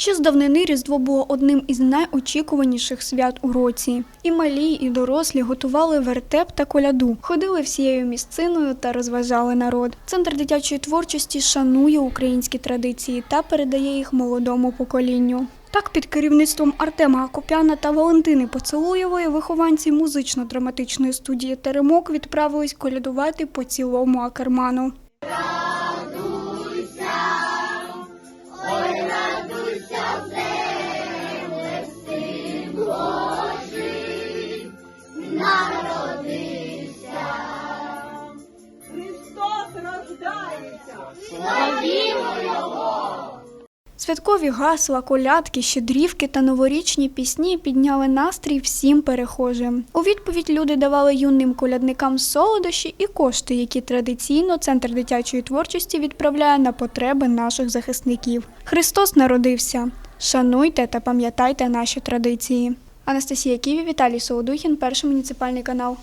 Ще з давнини Різдво було одним із найочікуваніших свят у році. І малі, і дорослі готували вертеп та коляду, ходили всією місциною та розважали народ. Центр дитячої творчості шанує українські традиції та передає їх молодому поколінню. Так, під керівництвом Артема Акопяна та Валентини Поцелуєвої вихованці музично-драматичної студії Теремок відправились колядувати по цілому Акерману. Рождається! Святкові гасла, колядки, щедрівки та новорічні пісні підняли настрій всім перехожим. У відповідь люди давали юним колядникам солодощі і кошти, які традиційно центр дитячої творчості відправляє на потреби наших захисників. Христос народився. Шануйте та пам'ятайте наші традиції. Анастасія Ківі, Віталій Солодухін, перший муніципальний канал.